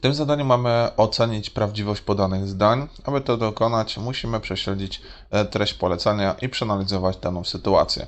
tym zadaniu mamy ocenić prawdziwość podanych zdań. Aby to dokonać, musimy prześledzić e, treść polecenia i przeanalizować daną sytuację.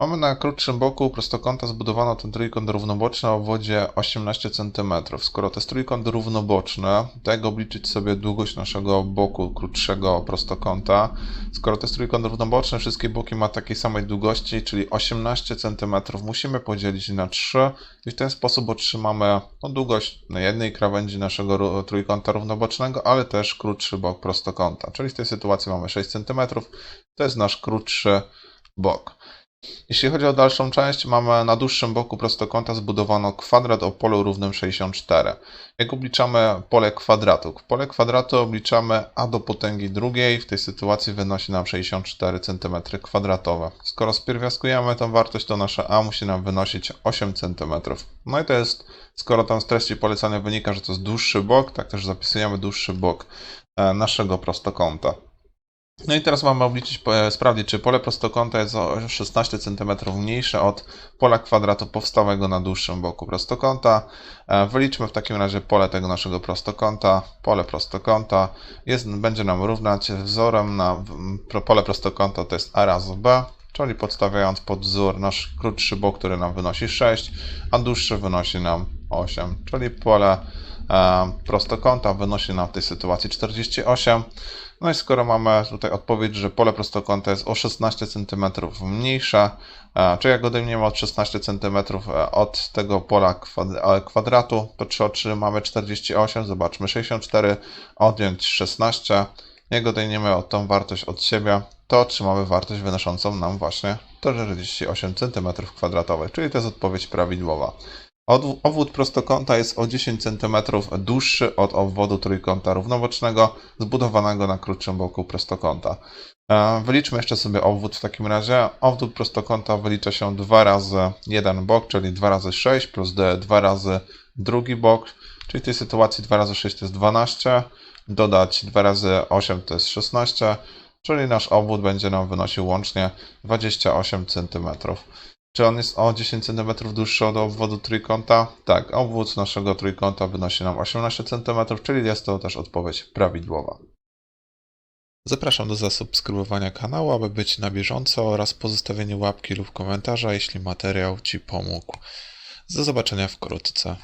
Mamy na krótszym boku prostokąta zbudowano ten trójkąt równoboczny o obwodzie 18 cm. Skoro to jest trójkąt równoboczny, to obliczyć sobie długość naszego boku krótszego prostokąta? Skoro to jest trójkąt równoboczny, wszystkie boki ma takiej samej długości, czyli 18 cm, musimy podzielić na 3 i w ten sposób otrzymamy no, długość na jednej krawędzi naszego ró- trójkąta równobocznego, ale też krótszy bok prostokąta. Czyli w tej sytuacji mamy 6 cm, to jest nasz krótszy bok. Jeśli chodzi o dalszą część, mamy na dłuższym boku prostokąta zbudowano kwadrat o polu równym 64. Jak obliczamy pole kwadratu? Pole kwadratu obliczamy a do potęgi drugiej, w tej sytuacji wynosi nam 64 cm2. Skoro spierwiastkujemy tą wartość, to nasze a musi nam wynosić 8 cm. No i to jest, skoro tam z treści polecenia wynika, że to jest dłuższy bok, tak też zapisujemy dłuższy bok e, naszego prostokąta. No i teraz mamy obliczyć, e, sprawdzić, czy pole prostokąta jest o 16 cm mniejsze od pola kwadratu powstałego na dłuższym boku prostokąta. E, Wyliczmy w takim razie pole tego naszego prostokąta. Pole prostokąta jest, będzie nam równać wzorem na pole prostokąta to jest a razy b, czyli podstawiając pod wzór nasz krótszy bok, który nam wynosi 6, a dłuższy wynosi nam 8, czyli pole e, prostokąta wynosi nam w tej sytuacji 48. No i skoro mamy tutaj odpowiedź, że pole prostokąta jest o 16 cm mniejsze, e, czy jak odejmiemy od 16 cm od tego pola e, kwadratu, to czy otrzymamy 48, zobaczmy 64, odjąć 16, jak odejmiemy od tą wartość od siebie, to otrzymamy wartość wynoszącą nam właśnie 48 cm2, czyli to jest odpowiedź prawidłowa. Obwód prostokąta jest o 10 cm dłuższy od obwodu trójkąta równobocznego zbudowanego na krótszym boku prostokąta. E, Wyliczmy jeszcze sobie obwód w takim razie. Obwód prostokąta wylicza się 2 razy jeden bok, czyli 2 razy 6 plus d 2 razy drugi bok, czyli w tej sytuacji 2 razy 6 to jest 12, dodać 2 razy 8 to jest 16, czyli nasz obwód będzie nam wynosił łącznie 28 cm. Czy on jest o 10 cm dłuższy od obwodu trójkąta? Tak, obwód naszego trójkąta wynosi nam 18 cm, czyli jest to też odpowiedź prawidłowa. Zapraszam do zasubskrybowania kanału, aby być na bieżąco oraz pozostawienia łapki lub komentarza, jeśli materiał Ci pomógł. Do zobaczenia wkrótce.